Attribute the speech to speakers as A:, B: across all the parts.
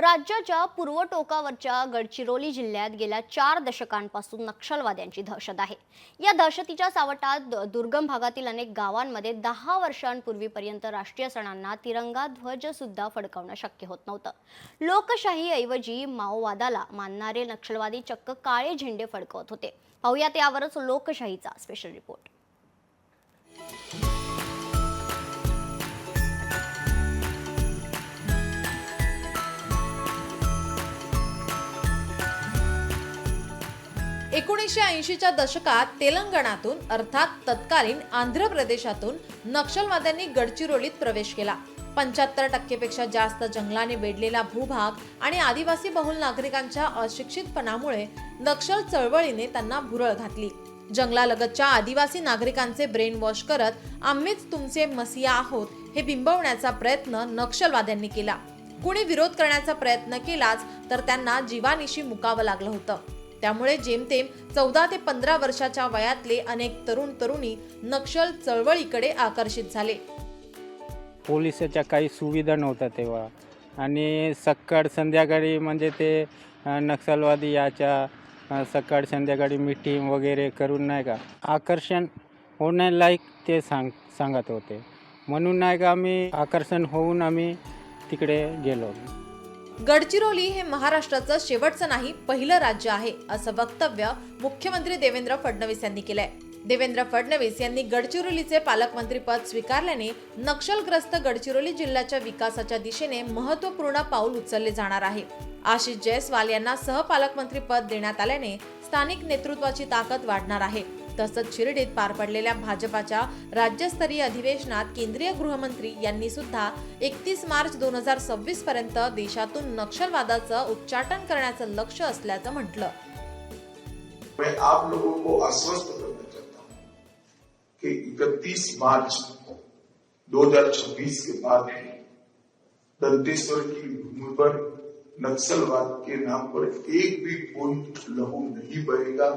A: राज्याच्या पूर्व टोकावरच्या गडचिरोली जिल्ह्यात गेल्या चार दशकांपासून नक्षलवाद्यांची दहशत आहे. या दहशतीच्या सावटात द- दुर्गम भागातील अनेक गावांमध्ये दहा वर्षांपूर्वीपर्यंत राष्ट्रीय सणांना तिरंगा ध्वज सुद्धा फडकवणं शक्य होत नव्हतं. लोकशाहीऐवजी माओवादाला मानणारे नक्षलवादी चक्क काळे झेंडे फडकवत होते. पाहूया यावरच लोकशाहीचा स्पेशल रिपोर्ट
B: एकोणीसशे ऐंशीच्या दशकात तेलंगणातून अर्थात तत्कालीन आंध्र प्रदेशातून नक्षलवाद्यांनी गडचिरोलीत प्रवेश केला. पंच्याहत्तर टक्केपेक्षा जास्त जंगलाने वेढलेला भूभाग आणि आदिवासी बहुल नागरिकांच्या अशिक्षितपणामुळे नक्षल चळवळीने त्यांना भुरळ घातली. जंगलालगतच्या आदिवासी नागरिकांचे ब्रेन वॉश करत आम्हीच तुमचे मसिया आहोत हे बिंबवण्याचा प्रयत्न नक्षलवाद्यांनी केला. कुणी विरोध करण्याचा प्रयत्न केलाच तर त्यांना जीवानिशी मुकावं लागलं होतं. त्यामुळे जेमतेम चौदा ते पंधरा वर्षाच्या वयातले अनेक तरुण तरुणी नक्षल चळवळीकडे आकर्षित झाले.
C: पोलिसाच्या काही सुविधा नव्हत्या तेव्हा. आणि सकाळ संध्याकाळी म्हणजे ते नक्षलवादी याच्या सकाळ संध्याकाळी मिटिंग वगैरे करून नाही का आकर्षण होण्यालायक ते सांग सांगत होते. म्हणून नाही का आम्ही आकर्षण होऊन आम्ही तिकडे गेलो.
B: गडचिरोली हे महाराष्ट्राचं शेवटचं नाही पहिलं राज्य आहे असं वक्तव्य मुख्यमंत्री देवेंद्र फडणवीस यांनी केलंय. देवेंद्र फडणवीस यांनी गडचिरोलीचे पालकमंत्रीपद स्वीकारल्याने नक्षलग्रस्त गडचिरोली जिल्ह्याच्या विकासाच्या दिशेने महत्त्वपूर्ण पाऊल उचलले जाणार आहे. आशिष जयस्वाल यांना सहपालकमंत्री पद देण्यात आल्याने स्थानिक नेतृत्वाची ताकद वाढणार आहे. तसंच शिर्डीत पार पडलेल्या भाजपाच्या राज्यस्तरीय अधिवेशनात केंद्रीय गृहमंत्री यांनी सुद्धा एकतीस मार्च दोन हजार सव्वीस पर्यंत देशातून नक्षलवादाचं उच्चाटन करण्याचं लक्ष असल्याचं म्हटलं.
D: मैं आप लोगों को आश्वस्त करना चाहता हूं कि 31 मार्च 2026 के बाद दंतेश्वर की भूमि पर नक्सलवाद के नाम पर एक भी बूंद लहू नहीं बहेगा।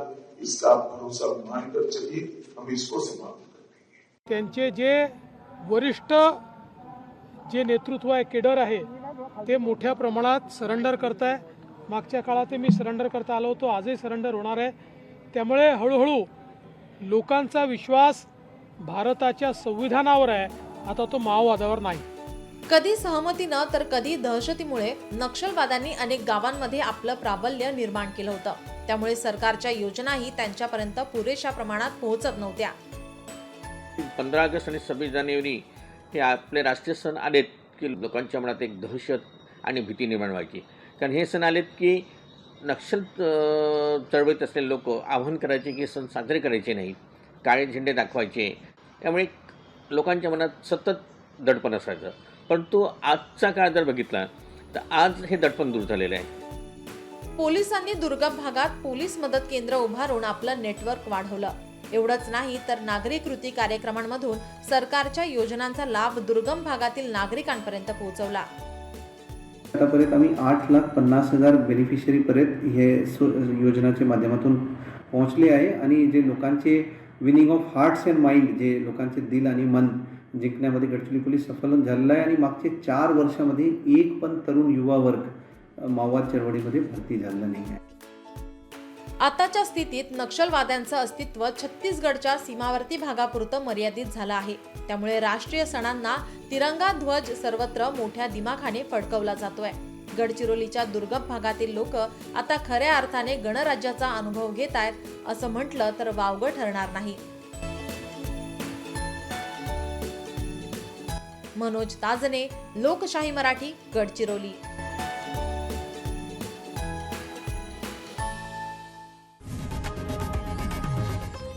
D: इसका आप भरोसा मानकर चलिए हम इसको समाप्त कर देंगे
E: त्यांचे जे वरिष्ठ जे नेतृत्व आहे केडर आहे ते मोठ्या प्रमाणात सरेंडर करत आहे मागच्या काळात ते मी सरेंडर करता आलो होतो आजही सरेंडर होणार आहे. त्यामुळे हळूहळू लोकांचा विश्वास भारताच्या संविधानावर आहे. आता तो माओवादावर नाही.
B: कधी सहमतीनं तर कधी दहशतीमुळे नक्षलवाद्यांनी अनेक गावांमध्ये आपलं प्राबल्य निर्माण केलं होतं. त्यामुळे सरकारच्या योजनाही त्यांच्यापर्यंत पुरेशा प्रमाणात पोहोचत नव्हत्या.
F: पंधरा ऑगस्ट आणि सव्वीस जानेवारी हे आपले राष्ट्रीय सण आलेत की लोकांच्या मनात एक दहशत आणि भीती निर्माण व्हायची. कारण हे सण आलेत की नक्षल चळवळीत असलेले लोक आव्हान करायचे की सण साजरे करायचे नाहीत काळे झेंडे दाखवायचे. त्यामुळे लोकांच्या मनात सतत दडपण असायचं. परंतु आजचा काळ जर बघितला तर आज हे दडपण दूर झालेलं आहे.
B: पोलिसांनी दुर्गम भागात पोलीस मदत केंद्र उभारून आपलं नेटवर्क वाढवलं. एवढंच नाही तर नागरी कृती कार्यक्रमांमधून सरकारच्या योजनांचा लाभ दुर्गम भागातील नागरिकांपर्यंत पोहोचवला.
G: आतापर्यंत आम्ही आठ लाख पन्नास हजार बेनिफिशरीपर्यंत हे योजनाच्या माध्यमातून पोहोचले आहे आणि जे लोकांचे winning of hearts and mind जे लोकांचे दिल आणि मन जिंकण्यामध्ये गडचिरोली पोलीस सफल झालेलं आहे. आणि मागचे चार वर्षामध्ये एक पण तरुण युवा वर्ग माओवाद चळवळीमध्ये भरती झालेला नाही आहे.
B: आताच्या स्थितीत नक्षलवाद्यांचं अस्तित्व छत्तीसगडच्या सीमावर्ती भागापुरतं मर्यादित झालं आहे. त्यामुळे राष्ट्रीय सणांना तिरंगा ध्वज सर्वत्र मोठ्या दिमाखाने फडकवला जातोय. गडचिरोलीच्या दुर्गम भागातील लोक आता खऱ्या अर्थाने गणराज्याचा अनुभव घेत आहेत असं म्हटलं तर वावगं ठरणार नाही. मनोज ताजने लोकशाही मराठी गडचिरोली.